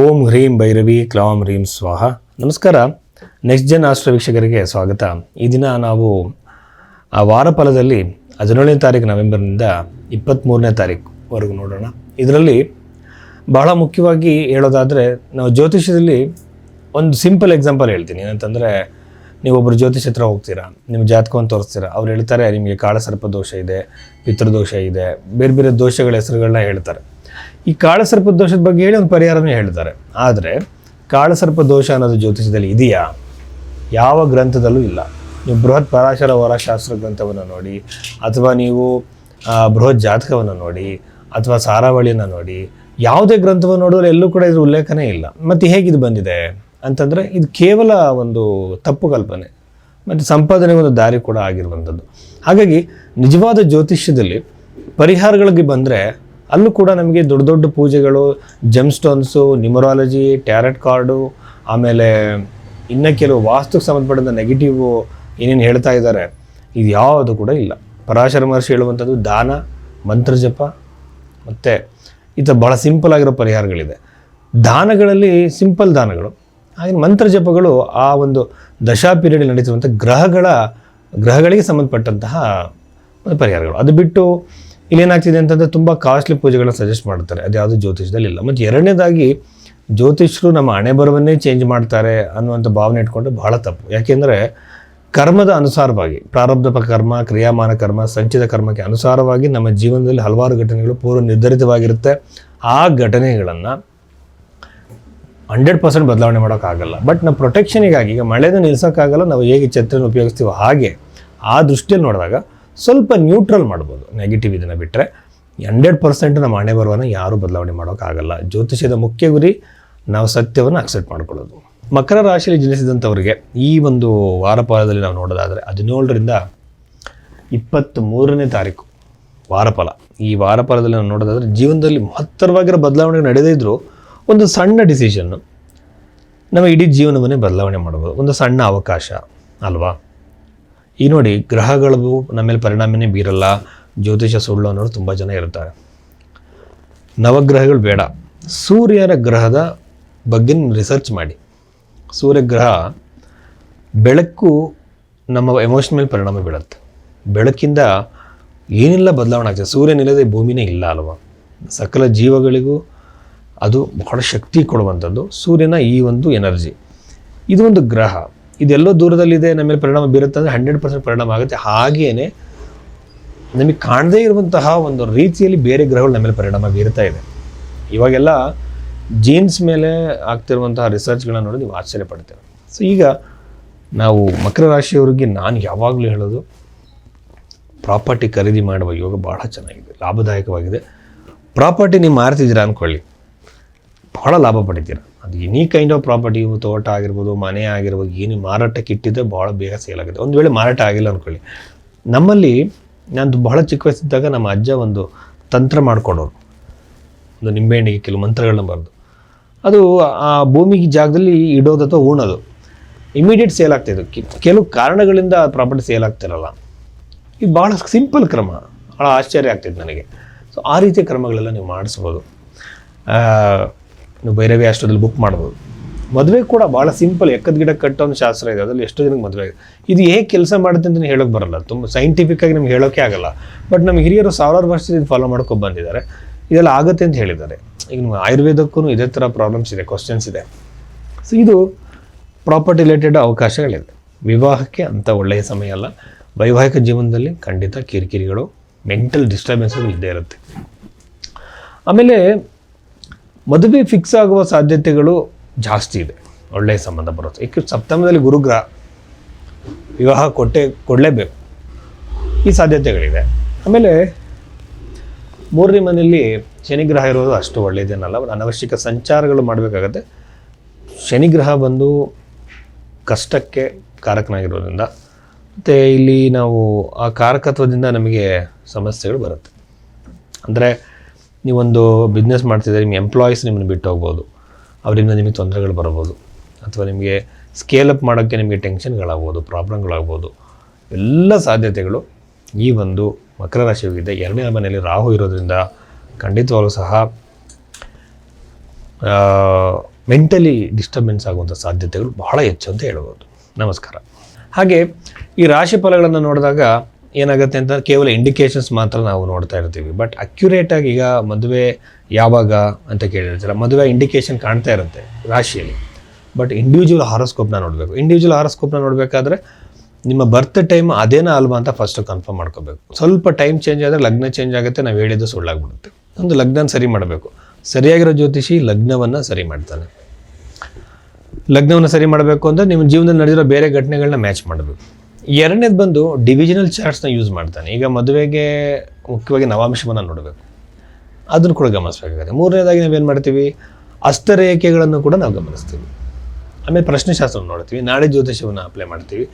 ಓಂ ಹ್ರೀಂ ಭೈರವಿ, ಕ್ಲಾಂ ಹ್ರೀಂ ಸ್ವಾಹ. ನಮಸ್ಕಾರ. Next Jan astral ವೀಕ್ಷಕರಿಗೆ ಸ್ವಾಗತ. ಈ ದಿನ ನಾವು ಆ ವಾರ ಫಲದಲ್ಲಿ ಹದಿನೇಳನೇ ತಾರೀಕು ನವೆಂಬರ್ನಿಂದ ಇಪ್ಪತ್ತ್ಮೂರನೇ ತಾರೀಕುವರೆಗೂ ನೋಡೋಣ. ಇದರಲ್ಲಿ ಬಹಳ ಮುಖ್ಯವಾಗಿ ಹೇಳೋದಾದರೆ, ನಾವು ಜ್ಯೋತಿಷ್ಯದಲ್ಲಿ ಒಂದು ಸಿಂಪಲ್ ಎಕ್ಸಾಂಪಲ್ ಹೇಳ್ತೀನಿ. ಏನಂತಂದರೆ ನೀವೊಬ್ಬರು ಜ್ಯೋತಿಷ್ ಹತ್ರ ಹೋಗ್ತೀರಾ, ನಿಮ್ಮ ಜಾತಕವನ್ನು ತೋರಿಸ್ತೀರಾ, ಅವ್ರು ಹೇಳ್ತಾರೆ, ನಿಮಗೆ ಕಾಳಸರ್ಪ ದೋಷ ಇದೆ, ಪಿತೃದೋಷ ಇದೆ ಬೇರೆ ಬೇರೆ ದೋಷಗಳ ಹೆಸರುಗಳನ್ನ ಹೇಳ್ತಾರೆ. ಈ ಕಾಳಸರ್ಪ ದೋಷದ ಬಗ್ಗೆ ಹೇಳಿ ಒಂದು ಪರಿಹಾರನೇ ಹೇಳ್ತಾರೆ. ಆದರೆ, ಕಾಳಸರ್ಪ ದೋಷ ಅನ್ನೋದು ಜ್ಯೋತಿಷದಲ್ಲಿ ಇದೆಯಾ? ಯಾವ ಗ್ರಂಥದಲ್ಲೂ ಇಲ್ಲ. ನೀವು ಬೃಹತ್ ಪರಾಶರ ವರಶಾಸ್ತ್ರ ಗ್ರಂಥವನ್ನು ನೋಡಿ, ಅಥವಾ ನೀವು ಬೃಹತ್ ಜಾತಕವನ್ನು ನೋಡಿ, ಅಥವಾ ಸಾರಾವಳಿಯನ್ನು ನೋಡಿ, ಯಾವುದೇ ಗ್ರಂಥವನ್ನು ನೋಡಿದ್ರೆ ಎಲ್ಲೂ ಕೂಡ ಇದ್ರ ಉಲ್ಲೇಖನೇ ಇಲ್ಲ. ಮತ್ತು ಹೇಗಿದು ಬಂದಿದೆ? ಅಂತಂದರೆ, ಇದು ಕೇವಲ ಒಂದು ತಪ್ಪು ಕಲ್ಪನೆ. ಮತ್ತು ಸಂಪಾದನೆ ಒಂದು ದಾರಿ ಕೂಡ ಆಗಿರುವಂಥದ್ದು. ಹಾಗಾಗಿ, ನಿಜವಾದ ಜ್ಯೋತಿಷ್ಯದಲ್ಲಿ ಪರಿಹಾರಗಳಿಗೆ ಬಂದರೆ ಅಲ್ಲೂ ಕೂಡ ನಮಗೆ ದೊಡ್ಡ ದೊಡ್ಡ ಪೂಜೆಗಳು gem stones numerology tarot card ಆಮೇಲೆ ಇನ್ನು ಕೆಲವು ವಾಸ್ತುಕ್ಕೆ ಸಂಬಂಧಪಟ್ಟಂಥ ನೆಗೆಟಿವ್ ಏನೇನು ಹೇಳ್ತಾ ಇದ್ದಾರೆ, ಇದು ಯಾವುದು ಕೂಡ ಇಲ್ಲ. ಪರಾಶರ ಮಹರ್ಷಿ ಹೇಳುವಂಥದ್ದು ದಾನ ಮಂತ್ರಜಪ ಮತ್ತು ಈ ಥರ ಭಾಳ ಸಿಂಪಲ್ ಆಗಿರೋ ಪರಿಹಾರಗಳಿದೆ. ದಾನಗಳಲ್ಲಿ ಸಿಂಪಲ್ ದಾನಗಳು, ಹಾಗೆ ಮಂತ್ರ ಜಪಗಳು ಆ ಒಂದು ದಶಾ ಪೀರಿಯಡ್ ನಡೀತಿರುವಂಥ ಗ್ರಹಗಳ, ಗ್ರಹಗಳಿಗೆ ಸಂಬಂಧಪಟ್ಟಂತಹ ಪರಿಹಾರಗಳು. ಅದು ಬಿಟ್ಟು ಇಲ್ಲೇನಾಗ್ತಿದೆ ಅಂತಂದರೆ ತುಂಬ ಕಾಸ್ಟ್ಲಿ ಪೂಜೆಗಳನ್ನ ಸಜೆಸ್ಟ್ ಮಾಡ್ತಾರೆ. ಅದು ಯಾವುದು ಜ್ಯೋತಿಷದಲ್ಲಿ ಇಲ್ಲ. ಮತ್ತು ಎರಡನೇದಾಗಿ ಜ್ಯೋತಿಷರು ನಮ್ಮ ಹಣೆ ಬರವನ್ನೇ ಚೇಂಜ್ ಮಾಡ್ತಾರೆ ಅನ್ನುವಂಥ ಭಾವನೆ ಇಟ್ಕೊಂಡು ಬಹಳ ತಪ್ಪು. ಯಾಕೆಂದರೆ ಕರ್ಮದ ಅನುಸಾರವಾಗಿ ಪ್ರಾರಬ್ಧ ಕರ್ಮ, ಕ್ರಿಯಾಮಾನ ಕರ್ಮ, ಸಂಚಿತ ಕರ್ಮಕ್ಕೆ ಅನುಸಾರವಾಗಿ ನಮ್ಮ ಜೀವನದಲ್ಲಿ ಹಲವಾರು ಘಟನೆಗಳು ಪೂರ್ವ ನಿರ್ಧರಿತವಾಗಿರುತ್ತೆ. ಆ ಘಟನೆಗಳನ್ನು ಹಂಡ್ರೆಡ್ ಪರ್ಸೆಂಟ್ ಬದಲಾವಣೆ ಮಾಡೋಕ್ಕಾಗಲ್ಲ. ಬಟ್ ನಮ್ಮ ಪ್ರೊಟೆಕ್ಷನಿಗಾಗಿ ಈಗ ಮಳೆನ ನಿಲ್ಸೋಕ್ಕಾಗಲ್ಲ, ನಾವು ಹೇಗೆ ಛತ್ರನ ಉಪಯೋಗಿಸ್ತೀವೋ ಹಾಗೆ ಆ ದೃಷ್ಟಿಯಲ್ಲಿ ನೋಡಿದಾಗ ಸ್ವಲ್ಪ ನ್ಯೂಟ್ರಲ್ ಮಾಡ್ಬೋದು. ನೆಗೆಟಿವ್ ಇದನ್ನು ಬಿಟ್ಟರೆ ಹಂಡ್ರೆಡ್ ಪರ್ಸೆಂಟ್ ನಮ್ಮ ಹಣೆ ಬರುವನ್ನು ಯಾರೂ ಬದಲಾವಣೆ ಮಾಡೋಕ್ಕಾಗಲ್ಲ ಜ್ಯೋತಿಷ್ಯದ ಮುಖ್ಯ ಗುರಿ ನಾವು ಸತ್ಯವನ್ನು ಅಕ್ಸೆಪ್ಟ್ ಮಾಡ್ಕೊಳ್ಳೋದು. ಮಕರ ರಾಶಿಯಲ್ಲಿ ಜನಿಸಿದಂಥವ್ರಿಗೆ ಈ ಒಂದು ವಾರಪಾಲದಲ್ಲಿ ನಾವು ನೋಡೋದಾದರೆ ಹದಿನೇಳರಿಂದ ಇಪ್ಪತ್ತ್ ಮೂರನೇ ತಾರೀಕು ವಾರಪಾಲ. ಈ ವಾರಪಾಲದಲ್ಲಿ ನಾವು ನೋಡೋದಾದರೆ ಜೀವನದಲ್ಲಿ ಮಹತ್ತರವಾಗಿರೋ ಬದಲಾವಣೆ ನಡೆದಿದ್ದರೂ ಒಂದು ಸಣ್ಣ ಡಿಸಿಷನ್ನು ನಮ್ಮ ಇಡೀ ಜೀವನವನ್ನೇ ಬದಲಾವಣೆ ಮಾಡ್ಬೋದು. ಒಂದು ಸಣ್ಣ ಅವಕಾಶ, ಅಲ್ವಾ? ಈ ನೋಡಿ ಗ್ರಹಗಳು ನಮ್ಮ ಮೇಲೆ ಪರಿಣಾಮನೇ ಬೀರಲ್ಲ, ಜ್ಯೋತಿಷ ಸುಳ್ಳು ಅನ್ನೋರು ತುಂಬ ಜನ ಇರ್ತಾರೆ. ನವಗ್ರಹಗಳು ಬೇಡ. ಸೂರ್ಯನ ಗ್ರಹದ ಬಗ್ಗೆ ರಿಸರ್ಚ್ ಮಾಡಿ. ಸೂರ್ಯಗ್ರಹ ಬೆಳಕು ನಮ್ಮ ಎಮೋಷನ್ ಮೇಲೆ ಪರಿಣಾಮ ಬೀಳುತ್ತೆ ಬೆಳಕಿಂದ ಏನೆಲ್ಲ ಬದಲಾವಣೆ ಆಗ್ತದೆ? ಸೂರ್ಯನಿಲ್ಲದೆ ಭೂಮಿನೇ ಇಲ್ಲ ಅಲ್ವಾ? ಸಕಲ ಜೀವಗಳಿಗೂ ಅದು ಬಹಳ ಶಕ್ತಿ ಕೊಡುವಂಥದ್ದು ಸೂರ್ಯನ ಈ ಒಂದು ಎನರ್ಜಿ ಇದು ಒಂದು ಗ್ರಹ. ಇದೆಲ್ಲೋ ದೂರದಲ್ಲಿದೆ ನಮ್ಮ ಮೇಲೆ ಪರಿಣಾಮ ಬೀರುತ್ತೆ ಅಂದರೆ ಹಂಡ್ರೆಡ್ ಪರ್ಸೆಂಟ್ ಪರಿಣಾಮ ಆಗುತ್ತೆ. ಹಾಗೇನೆ ನಮಗೆ ಕಾಣದೇ ಇರುವಂತಹ ಒಂದು ರೀತಿಯಲ್ಲಿ ಬೇರೆ ಗ್ರಹಗಳು ನಮ್ಮ ಮೇಲೆ ಪರಿಣಾಮ ಬೀರ್ತಾ ಇದೆ. ಇವಾಗೆಲ್ಲ ಜೀನ್ಸ್ ಮೇಲೆ ಆಗ್ತಿರುವಂತಹ ರಿಸರ್ಚ್ಗಳನ್ನ ನೋಡಿ ನೀವು ಆಶ್ಚರ್ಯ ಪಡ್ತೇವೆ ಸೊ ಈಗ ನಾವು ಮಕರ ರಾಶಿಯವರಿಗೆ ನಾನು ಯಾವಾಗಲೂ ಹೇಳೋದು ಪ್ರಾಪರ್ಟಿ ಖರೀದಿ ಮಾಡುವ ಯೋಗ ಭಾಳ ಚೆನ್ನಾಗಿದೆ, ಲಾಭದಾಯಕವಾಗಿದೆ. ಪ್ರಾಪರ್ಟಿ ನೀವು ಮಾರ್ತಿದ್ದೀರಾ ಅಂದ್ಕೊಳ್ಳಿ ಭಾಳ ಲಾಭ ಪಡಿತೀರ. ಅದು ಎನಿ ಕೈಂಡ್ ಆಫ್ ಪ್ರಾಪರ್ಟಿ ತೋಟ ಆಗಿರ್ಬೋದು, ಮನೆ ಆಗಿರ್ಬೋದು, ಏನು ಮಾರಾಟಕ್ಕೆ ಇಟ್ಟಿದ್ದರೆ ಭಾಳ ಬೇಗ ಸೇಲ್ ಆಗುತ್ತೆ. ಒಂದು ವೇಳೆ ಮಾರಾಟ ಆಗಿಲ್ಲ ಅಂದ್ಕೊಳ್ಳಿ ನಮ್ಮಲ್ಲಿ ನಾನು ಬಹಳ ಚಿಕ್ಕ ವಯಸ್ಸಿದ್ದಾಗ ನಮ್ಮ ಅಜ್ಜ ಒಂದು ತಂತ್ರ ಮಾಡಿಕೊಡೋರು ಒಂದು ನಿಂಬೆಹಣ್ಣಿಗೆ ಕೆಲವು ಮಂತ್ರಗಳನ್ನ ಬರೆದು. ಅದು ಆ ಭೂಮಿಗೆ ಜಾಗದಲ್ಲಿ ಇಡೋದು ಅಥವಾ ಉಣೋದು ಇಮಿಡಿಯೇಟ್ ಸೇಲ್ ಆಗ್ತಾಯಿದ್ದು ಕೆಲವು ಕಾರಣಗಳಿಂದ ಪ್ರಾಪರ್ಟಿ ಸೇಲ್ ಆಗ್ತಿರಲ್ಲ ಇದು ಭಾಳ ಸಿಂಪಲ್ ಕ್ರಮ. ಭಾಳ ಆಶ್ಚರ್ಯ ಆಗ್ತಿತ್ತು ನನಗೆ. ಸೊ ಆ ರೀತಿಯ ಕ್ರಮಗಳೆಲ್ಲ ನೀವು ಮಾಡಿಸ್ಬೋದು. ನೀವು ಭೈರವಿ ಆಶ್ರಮದಲ್ಲಿ ಬುಕ್ ಮಾಡ್ಬೋದು. ಮದುವೆ ಕೂಡ ಭಾಳ ಸಿಂಪಲ್ ಎಕ್ಕದ ಗಿಡ ಕಟ್ಟೋ ಒಂದು ಶಾಸ್ತ್ರ ಇದೆ. ಅದರಲ್ಲಿ ಎಷ್ಟೋ ಜನಕ್ಕೆ ಮದುವೆ ಆಗಿದೆ. ಇದು ಹೇಗೆ ಕೆಲಸ ಮಾಡುತ್ತೆ ಅಂತ ಹೇಳೋಕೆ ಬರಲ್ಲ. ತುಂಬ ಸೈಂಟಿಫಿಕ್ ಆಗಿ ನಮ್ಗೆ ಹೇಳೋಕೆ ಆಗಲ್ಲ. ಬಟ್ ನಮ್ಮ ಹಿರಿಯರು ಸಾವಿರಾರು ವರ್ಷದಿಂದ ಇದು ಫಾಲೋ ಮಾಡ್ಕೊಂಡು ಬಂದಿದ್ದಾರೆ. ಇದೆಲ್ಲ ಆಗುತ್ತೆ ಅಂತ ಹೇಳಿದ್ದಾರೆ. ಈಗ ನಿಮ್ಮ ಆಯುರ್ವೇದಕ್ಕೂ ಇದೇ ಥರ ಪ್ರಾಬ್ಲಮ್ಸ್ ಇದೆ ಕ್ವಶನ್ಸ್ ಇದೆ. ಸೊ ಇದು ಪ್ರಾಪರ್ಟಿ ರಿಲೇಟೆಡ್ ಅವಕಾಶಗಳಿದೆ. ವಿವಾಹಕ್ಕೆ ಅಂಥ ಒಳ್ಳೆಯ ಸಮಯ ಅಲ್ಲ. ವೈವಾಹಿಕ ಜೀವನದಲ್ಲಿ ಖಂಡಿತ ಕಿರಿಕಿರಿಗಳು ಮೆಂಟಲ್ ಡಿಸ್ಟರ್ಬೆನ್ಸ್ಗಳು ಇದ್ದೇ ಇರುತ್ತೆ. ಆಮೇಲೆ ಮದುವೆ ಫಿಕ್ಸ್ ಆಗುವ ಸಾಧ್ಯತೆಗಳು ಜಾಸ್ತಿ ಇದೆ. ಒಳ್ಳೆಯ ಸಂಬಂಧ ಬರುತ್ತೆ. ಏಕೆ ಸಪ್ತಮದಲ್ಲಿ ಗುರುಗ್ರಹ ವಿವಾಹ ಕೊಟ್ಟೆ, ಕೊಡಲೇಬೇಕು. ಈ ಸಾಧ್ಯತೆಗಳಿದೆ. ಆಮೇಲೆ ಮೂರನೇ ಮನೆಯಲ್ಲಿ ಶನಿಗ್ರಹ ಇರೋದು ಅಷ್ಟು ಒಳ್ಳೆಯದೇನಲ್ಲ ಅನವಶ್ಯಕ ಸಂಚಾರಗಳು ಮಾಡಬೇಕಾಗತ್ತೆ. ಶನಿಗ್ರಹ ಬಂದು ಕಷ್ಟಕ್ಕೆ ಕಾರಕನಾಗಿರೋದ್ರಿಂದ, ಮತ್ತು ಇಲ್ಲಿ ನಾವು ಆ ಕಾರಕತ್ವದಿಂದ ನಮಗೆ ಸಮಸ್ಯೆಗಳು ಬರುತ್ತೆ. ಅಂದರೆ ನೀವೊಂದು ಬಿಸ್ನೆಸ್ ಮಾಡ್ತಿದ್ದರೆ ನಿಮ್ಮ ಎಂಪ್ಲಾಯೀಸ್ ನಿಮ್ಮನ್ನು ಬಿಟ್ಟು ಹೋಗ್ಬೋದು. ಅವರಿಂದ ನಿಮಗೆ ತೊಂದರೆಗಳು ಬರ್ಬೋದು. ಅಥವಾ ನಿಮಗೆ ಸ್ಕೇಲ್ ಅಪ್ ಮಾಡೋಕ್ಕೆ ನಿಮಗೆ ಟೆನ್ಷನ್ಗಳಾಗ್ಬೋದು ಪ್ರಾಬ್ಲಮ್ಗಳಾಗ್ಬೋದು ಎಲ್ಲ ಸಾಧ್ಯತೆಗಳು ಈ ಒಂದು ಮಕರ ರಾಶಿಯಾಗಿದೆ ಎರಡನೇ ಮನೆಯಲ್ಲಿ ರಾಹು ಇರೋದ್ರಿಂದ ಖಂಡಿತವಾಗ್ಲೂ ಸಹ ಮೆಂಟಲಿ ಡಿಸ್ಟರ್ಬೆನ್ಸ್ ಆಗುವಂಥ ಸಾಧ್ಯತೆಗಳು ಬಹಳ ಹೆಚ್ಚು ಅಂತ ಹೇಳ್ಬೋದು. ನಮಸ್ಕಾರ. ಹಾಗೆ ಈ ರಾಶಿ ಫಲಗಳನ್ನು ನೋಡಿದಾಗ ಏನಾಗುತ್ತೆ ಅಂತ ಕೇವಲ ಇಂಡಿಕೇಶನ್ಸ್ ಮಾತ್ರ ನಾವು ನೋಡ್ತಾ ಇರ್ತೀವಿ. ಬಟ್ ಅಕ್ಯುರೇಟಾಗಿ ಈಗ ಮದುವೆ ಯಾವಾಗ ಅಂತ ಕೇಳಿರ್ತೀರ? ಮದುವೆ ಇಂಡಿಕೇಶನ್ ಕಾಣ್ತಾ ಇರುತ್ತೆ ರಾಶಿಯಲ್ಲಿ. ಬಟ್ ಇಂಡಿವಿಜುವಲ್ ಹಾರೋಸ್ಕೋಪ್ನ ನೋಡಬೇಕು. ಇಂಡಿವಿಜುವಲ್ ಹಾರೋಸ್ಕೋಪ್ನ ನೋಡಬೇಕಾದ್ರೆ ನಿಮ್ಮ ಬರ್ತ್ ಟೈಮ್ ಅದೇನೋ ಅಲ್ವಾ ಅಂತ ಫಸ್ಟ್ ಕನ್ಫರ್ಮ್ ಮಾಡ್ಕೋಬೇಕು. ಸ್ವಲ್ಪ ಟೈಮ್ ಚೇಂಜ್ ಆದರೆ ಲಗ್ನ ಚೇಂಜ್ ಆಗುತ್ತೆ, ನಾವು ಹೇಳಿದ್ದು ಸುಳ್ಳಾಗ್ಬಿಡುತ್ತೆ. ಒಂದು ಲಗ್ನ ಸರಿ ಮಾಡಬೇಕು. ಸರಿಯಾಗಿರೋ ಜ್ಯೋತಿಷಿ ಲಗ್ನವನ್ನು ಸರಿ ಮಾಡ್ತಾನೆ. ಲಗ್ನವನ್ನು ಸರಿ ಮಾಡಬೇಕು ಅಂದರೆ ನಿಮ್ಮ ಜೀವನದಲ್ಲಿ ನಡೆದಿರೋ ಬೇರೆ ಘಟನೆಗಳನ್ನ ಮ್ಯಾಚ್ ಮಾಡಬೇಕು. ಎರಡನೇದು ಬಂದು ಡಿವಿಷನಲ್ ಚಾರ್ಟ್ಸ್ನ ಯೂಸ್ ಮಾಡ್ತಾನೆ. ಈಗ ಮದುವೆಗೆ ಮುಖ್ಯವಾಗಿ ನವಾಂಶವನ್ನು ನೋಡಬೇಕು. ಅದನ್ನು ಕೂಡ ಗಮನಿಸಬೇಕಾಗುತ್ತೆ. ಮೂರನೇದಾಗಿ ನಾವೇನು ಮಾಡ್ತೀವಿ? ಅಸ್ತರೇಖೆಗಳನ್ನು ಕೂಡ ನಾವು ಗಮನಿಸ್ತೀವಿ. ಆಮೇಲೆ ಪ್ರಶ್ನೆಶಾಸ್ತ್ರ ನೋಡ್ತೀವಿ. ನಾಳೆ ಜ್ಯೋತಿಷವನ್ನು ಅಪ್ಲೈ ಮಾಡ್ತೀವಿ.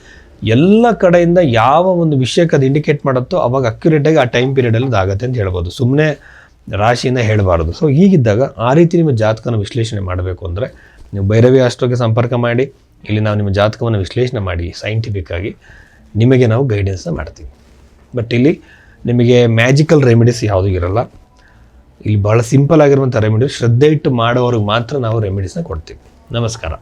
ಎಲ್ಲ ಕಡೆಯಿಂದ ಯಾವ ಒಂದು ವಿಷಯಕ್ಕೆ ಅದು ಇಂಡಿಕೇಟ್ ಮಾಡುತ್ತೋ ಅವಾಗ ಅಕ್ಯುರೇಟಾಗಿ ಆ ಟೈಮ್ ಪೀರಿಯಡಲ್ಲಿ ಆಗುತ್ತೆ ಅಂತ ಹೇಳ್ಬೋದು. ಸುಮ್ಮನೆ ರಾಶಿಯಿಂದ ಹೇಳಬಾರ್ದು. ಸೊ ಹೀಗಿದ್ದಾಗ ಆ ರೀತಿ ನಿಮ್ಮ ಜಾತಕನ ವಿಶ್ಲೇಷಣೆ ಮಾಡಬೇಕು ಅಂದರೆ ನೀವು ಭೈರವಿ ಅಷ್ಟೋಗೆ ಸಂಪರ್ಕ ಮಾಡಿ ಇಲ್ಲಿ ನಾವು ನಿಮ್ಮ ಜಾತಕವನ್ನು ವಿಶ್ಲೇಷಣೆ ಮಾಡಿ ಸೈಂಟಿಫಿಕ್ ಆಗಿ ನಿಮಗೆ ನಾವು ಗೈಡೆನ್ಸ್ನ ಮಾಡ್ತೀವಿ. ಬಟ್ ಇಲ್ಲಿ ನಿಮಗೆ ಮ್ಯಾಜಿಕಲ್ ರೆಮಿಡೀಸ್ ಯಾವುದೂ ಇರಲ್ಲ. ಇಲ್ಲಿ ಭಾಳ ಸಿಂಪಲ್ ಆಗಿರುವಂಥ ರೆಮಿಡೀಸ್ ಶ್ರದ್ಧೆ ಇಟ್ಟು ಮಾಡೋರಿಗೆ ಮಾತ್ರ ನಾವು ರೆಮಿಡೀಸ್ನ ಕೊಡ್ತೀವಿ. ನಮಸ್ಕಾರ.